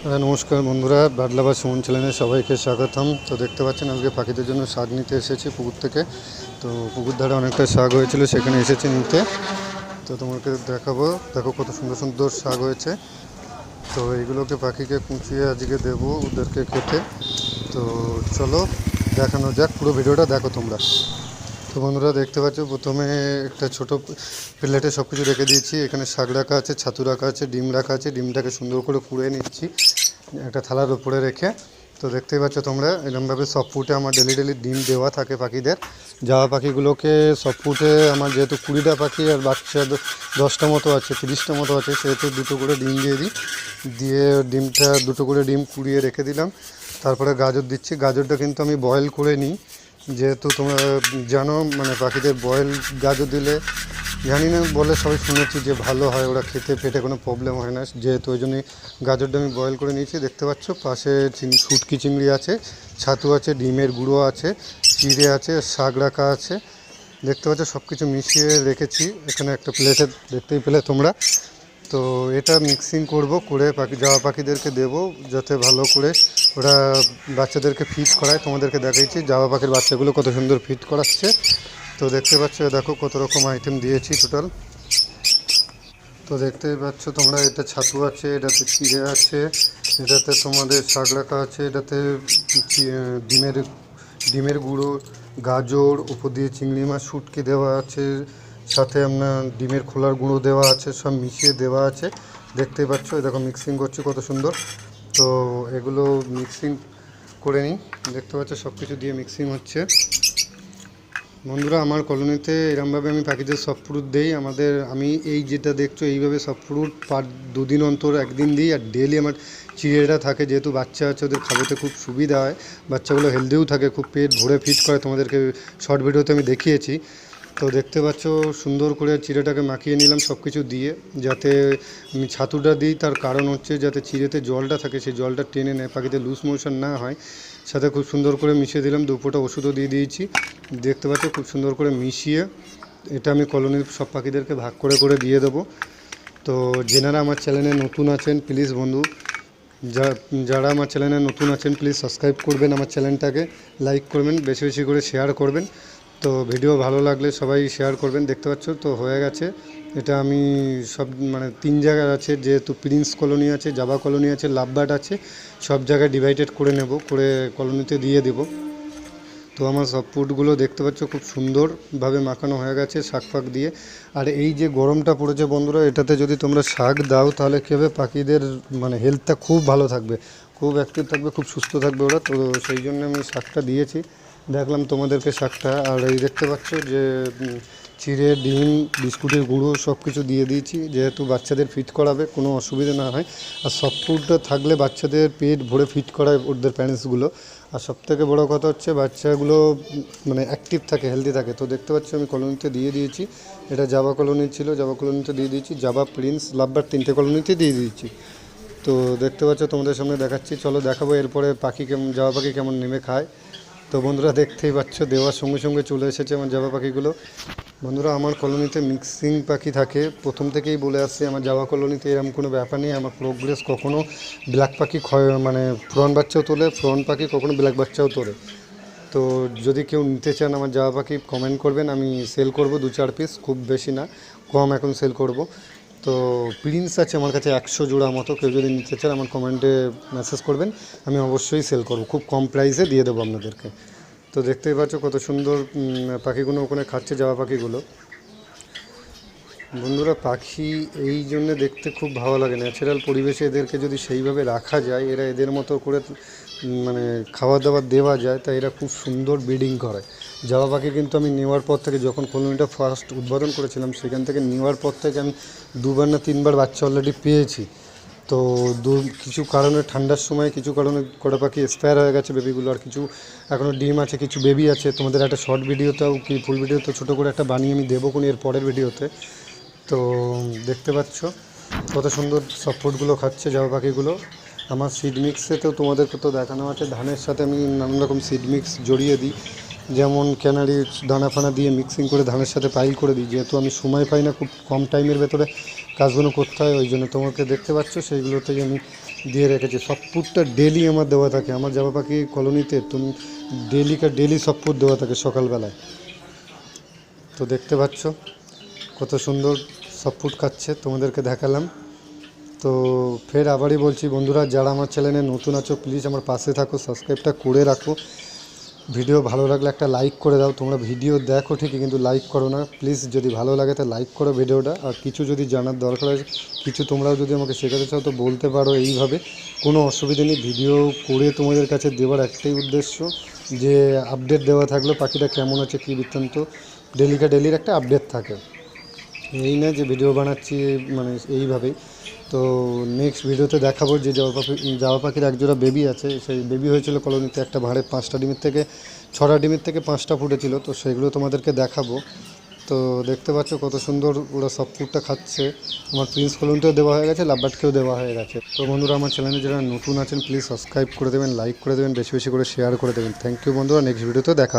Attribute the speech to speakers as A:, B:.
A: নমস্কার বন্ধুরা। বাদলাবাদ সুমন চ্যানেলে সবাইকে স্বাগতম। তো দেখতে পাচ্ছেন, আজকে পাখিদের জন্য শাক নিতে এসেছি পুকুর থেকে। তো পুকুর ধারে অনেকটা শাক হয়েছিল, সেখানে এসেছি নিতে। তো তোমাকে দেখাবো। দেখো কত সুন্দর সুন্দর শাক হয়েছে। তো এইগুলোকে পাখিকে কুচিয়ে আজকে দেবো ওদেরকে খেতে। তো চলো দেখানো যাক, পুরো ভিডিওটা দেখো তোমরা। তো বন্ধুরা দেখতে পাচ্ছ, প্রথমে একটা ছোট প্লেটে সব কিছু রেখে দিয়েছি। এখানে শাক রাখা আছে, ছাতু রাখা আছে, ডিম রাখা আছে। ডিমটাকে সুন্দর করে কুড়ে নিচ্ছি একটা থালার উপরে রেখে। তো দেখতেই পাচ্ছ তোমরা এরকমভাবে সব ফুটে আমার ডেলি ডেলি ডিম দেওয়া থাকে পাখিদের। যাওয়া পাখিগুলোকে সব ফুটে আমার যেহেতু কুড়িটা পাখি আর বাচ্চা দশটা মতো আছে, তিরিশটা মতো আছে, সেহেতু দুটো করে ডিম দিয়ে দিই। দিয়ে ডিমটা, দুটো করে ডিম কুড়িয়ে রেখে দিলাম। তারপরে গাজর দিচ্ছি। গাজরটা কিন্তু আমি বয়েল করে নিই। যেহেতু তোমরা জানো মানে পাখিদের বয়েল গাজর দিলে, জানি না বলে সবাই শুনেছি যে ভালো হয়, ওরা খেতে পেটে কোনো প্রবলেম হয় না। যেহেতু ওই জন্যই গাজরটা আমি বয়েল করে নিয়েছি, দেখতে পাচ্ছ? পাশে শুটকি চিংড়ি আছে, ছাতু আছে, ডিমের গুঁড়ো আছে, চিড়ে আছে, শাক রাখা আছে। দেখতে পাচ্ছ? সব কিছু মিশিয়ে রেখেছি। এখানে একটা প্লেটে দেখতেই পেলে তোমরা। তো এটা মিক্সিং করব, করে পাখি যাওয়া পাখিদেরকে দেব, যাতে ভালো করে ওরা বাচ্চাদেরকে ফিট করায়, তোমাদেরকে দেখাইছি। জাবা পাখির বাচ্চাগুলো কত সুন্দর ফিট করাচ্ছে। তো দেখতে পাচ্ছ, দেখো কত রকম আইটেম দিয়েছি টোটাল তো দেখতেই পাচ্ছ, তোমরা এটা ছাতু আছে, এটাতে চিড়ে আছে, এটাতে তোমাদের শাক রাখা আছে, এটাতে ডিমের ডিমের গুঁড়ো, গাজর উপর দিয়ে চিংড়ি মাছ, শুটকি দেওয়া আছে, সাথে আপনার ডিমের খোলার গুঁড়ো দেওয়া আছে, সব মিশিয়ে দেওয়া আছে। দেখতেই পাচ্ছ দেখো মিক্সিং করছি কত সুন্দর। তো এগুলো মিক্সিং করে নিই। দেখতে পাচ্ছ সব কিছু দিয়ে মিক্সিং হচ্ছে। বন্ধুরা, আমার কলোনিতে এরমভাবে আমি পাখিদের সব ফ্রুট দেই। আমাদের, আমি এই যেটা দেখছ, এইভাবে সব ফ্রুট পার দুদিন অন্তর একদিন দিই। আর ডেলি আমার চিড়েটা থাকে, যেহেতু বাচ্চা আছে, ওদের খাওয়াতে খুব সুবিধা হয়। বাচ্চাগুলো হেলদিও থাকে, খুব পেট ভরে ফিট করে। তোমাদেরকে শর্ট ভিডিওতে আমি দেখিয়েছি। তো দেখতে পাচ্ছ, সুন্দর করে চিড়েটাকে মাখিয়ে নিলাম সব কিছু দিয়ে, যাতে ছাতুটা দিই। তার কারণ হচ্ছে যাতে চিড়েতে জলটা থাকে, সেই জলটা টেনে নেয় পাখিদের লুজ মোশন না হয়। সাথে খুব সুন্দর করে মিশিয়ে দিলাম দুপোটা ওষুধও দিয়ে দিয়েছি। দেখতে পাচ্ছ, খুব সুন্দর করে মিশিয়ে এটা আমি কলোনির সব পাখিদেরকে ভাগ করে করে দিয়ে দেবো। তো যেনারা আমার চ্যানেলে নতুন আছেন প্লিজ বন্ধু, যা- যারা আমার চ্যানেলে নতুন আছেন প্লিজ সাবস্ক্রাইব করবেন আমার চ্যানেলটাকে লাইক করবেন, বেশি বেশি করে শেয়ার করবেন। তো ভিডিও ভালো লাগলে সবাই শেয়ার করবেন, দেখতে পাচ্ছ তো হয়ে গেছে। এটা আমি সব মানে তিন জায়গায় আছে, যেহেতু প্রিন্স কলোনি আছে জাভা কলোনি আছে লাভবার্ড আছে, সব জায়গায় ডিভাইডেড করে নেব, করে কলোনিতে দিয়ে দেবো। তো আমার সব ফুডগুলো দেখতে পাচ্ছ, খুব সুন্দরভাবে মাখানো হয়ে গেছে শাক ফাক দিয়ে। আর এই যে গরমটা পড়েছে বন্ধুরা, এটাতে যদি তোমরা শাক দাও, তাহলে কী হবে? পাখিদের মানে হেলথটা খুব ভালো থাকবে। খুব অ্যাক্টিভ থাকবে, খুব সুস্থ থাকবে ওরা। তো সেই জন্য আমি শাকটা দিয়েছি। দেখলাম তোমাদেরকে শাকটা, আর এই দেখতে পাচ্ছ যে চিড়ে, ডিম, বিস্কুটের গুঁড়ো সব কিছু দিয়ে দিয়েছি। যেহেতু বাচ্চাদের ফিট করাবে, কোনো অসুবিধা না হয়। আর সব ফুডটা থাকলে বাচ্চাদের পেট ভরে ফিট করায় ওদের প্যারেন্টসগুলো। আর সব থেকে বড়ো কথা হচ্ছে, বাচ্চাগুলো মানে অ্যাক্টিভ থাকে, হেলদি থাকে। তো দেখতে পাচ্ছি, আমি কলোনিতে দিয়ে দিয়েছি। এটা জাবা কলোনি ছিল, জাবা কলোনিতে দিয়ে দিয়েছি। জাবা প্রিন্স, লাভবার তিনটে কলোনিতে দিয়ে দিয়েছি। তো দেখতে পাচ্ছ, তোমাদের সামনে দেখাচ্ছি। চলো দেখাবো, এরপরে পাখি কেমন জাবা পাখি কেমন নেমে খায়। তো বন্ধুরা দেখতেই পাচ্ছ, দেওয়ার সঙ্গে সঙ্গে চলে এসেছে আমার জাবা পাখিগুলো। বন্ধুরা, আমার কলোনিতে মিক্সিং পাখি থাকে। প্রথম থেকেই বলে আসছে, আমার জাবা কলোনিতে এরকম কোনো ব্যাপার নেই। আমার প্রোগ্রেস কখনও ব্ল্যাক পাখি ক্ষয় মানে ফ্রন বাচ্চাও তোলে ফ্রন পাখি কখনও ব্ল্যাক বাচ্চাও তোলে। তো যদি কেউ নিতে চান আমার জাবা পাখি কমেন্ট করবেন। আমি সেল করব দু চার পিস খুব বেশি না, কম এখন সেল করব। তো প্রিন্স আছে আমার কাছে একশো জোড়া মতো, কেউ যদি নিতে চান আমার কমেন্টে মেসেজ করবেন, আমি অবশ্যই সেল করব। খুব কম প্রাইসে দিয়ে দেবো আপনাদেরকে। তো দেখতেই পাচ্ছ কত সুন্দর পাখিগুলো ওখানে খাচ্ছে যাওয়া পাখিগুলো। বন্ধুরা, পাখি এই জন্য দেখতে খুব ভালো লাগে। ন্যাচারাল পরিবেশে এদেরকে যদি সেইভাবে রাখা যায়, এরা এদের মতো করে মানে খাবার দাবার দেওয়া যায়, তাই এরা খুব সুন্দর ব্রিডিং করে। জাবা পাখি কিন্তু আমি নেওয়ার পর থেকে যখন কলোনিটা ফার্স্ট উদ্বোধন করেছিলাম, সেখান থেকে নেওয়ার পর থেকে আমি দুবার না তিনবার বাচ্চা অলরেডি পেয়েছি। তো দু, কিছু কারণে ঠান্ডার সময় কিছু কারণে কটা পাখি এক্সপায়ার হয়ে গেছে বেবিগুলো আর কিছু এখনও ডিম আছে, কিছু বেবি আছে। তোমাদের একটা শর্ট ভিডিওতেও কি ফুল ভিডিওতে ছোটো করে একটা বানিয়ে আমি দেবো কোন এর পরের ভিডিওতে তো দেখতে পাচ্ছ কত সুন্দর সব ফুডগুলো খাচ্ছে জামা পাখিগুলো। আমার সিড মিক্সেতেও তোমাদেরকে তো দেখানো আছে। ধানের সাথে আমি নানান রকম সিড মিক্স জড়িয়ে দিই। যেমন ক্যানারি দানা ফানা দিয়ে মিক্সিং করে ধানের সাথে পাইল করে দিই। যেহেতু আমি সময় পাই না খুব কম টাইমের ভেতরে কাজগুলো করতে হয়, ওই জন্য তোমাকে দেখতে পাচ্ছ সেইগুলোতেই আমি দিয়ে রেখেছি। সফটফুডটা ডেলি আমার দেওয়া থাকে। আমার জামা পাখি কলোনিতে তুমি ডেলিকা ডেলি সফটফুড দেওয়া থাকে সকালবেলায়। তো দেখতে পাচ্ছ, কত সুন্দর সফটফুড খাচ্ছে। তোমাদেরকে দেখালাম। তো ফের আবারই বলছি, বন্ধুরা, যারা আমার চ্যানেলে নতুন আছো প্লিজ আমার পাশে থাকো সাবস্ক্রাইবটা করে রাখো। ভিডিও ভালো লাগলে একটা লাইক করে দাও। তোমরা ভিডিও দেখো ঠিকই, কিন্তু লাইক করো না। প্লিজ যদি ভালো লাগে, তো লাইক করো ভিডিওটা আর কিছু যদি জানার দরকার আছে কিছু তোমরাও যদি আমাকে শেখাতে চাও, তো বলতে পারো এইভাবে। কোনো অসুবিধা নেই। ভিডিও করে তোমাদের কাছে দেওয়ার একটাই উদ্দেশ্য, যে আপডেট দেওয়া থাকল, পাখিটা কেমন আছে, কী বৃত্তান্ত। ডেলিকা ডেলির একটা আপডেট থাকে। এই না যে ভিডিও বানাচ্ছি মানে এইভাবেই। তো নেক্সট ভিডিওতে দেখাবো যে জামা পাখি জামা পাখির একজোড়া বেবি আছে। সেই বেবি হয়েছিল কলোনিতে একটা ভাড়ে পাঁচটা ডিমের থেকে, ছটা ডিমের থেকে পাঁচটা ফুটেছিল। তো সেগুলো তোমাদেরকে দেখাবো। তো দেখতে পাচ্ছ কত সুন্দর ওরা সব ফুডটা খাচ্ছে। আমার প্রিন্স কলোনিতেও দেওয়া হয়ে গেছে লাভবার্ডকেও দেওয়া হয়ে গেছে। তো বন্ধুরা, আমার চ্যানেলে যারা নতুন আছেন প্লিজ সাবস্ক্রাইব করে দেবেন লাইক করে দেবেন, বেশি বেশি করে শেয়ার করে দেবেন। থ্যাংক ইউ বন্ধুরা নেক্সট ভিডিওতে দেখা।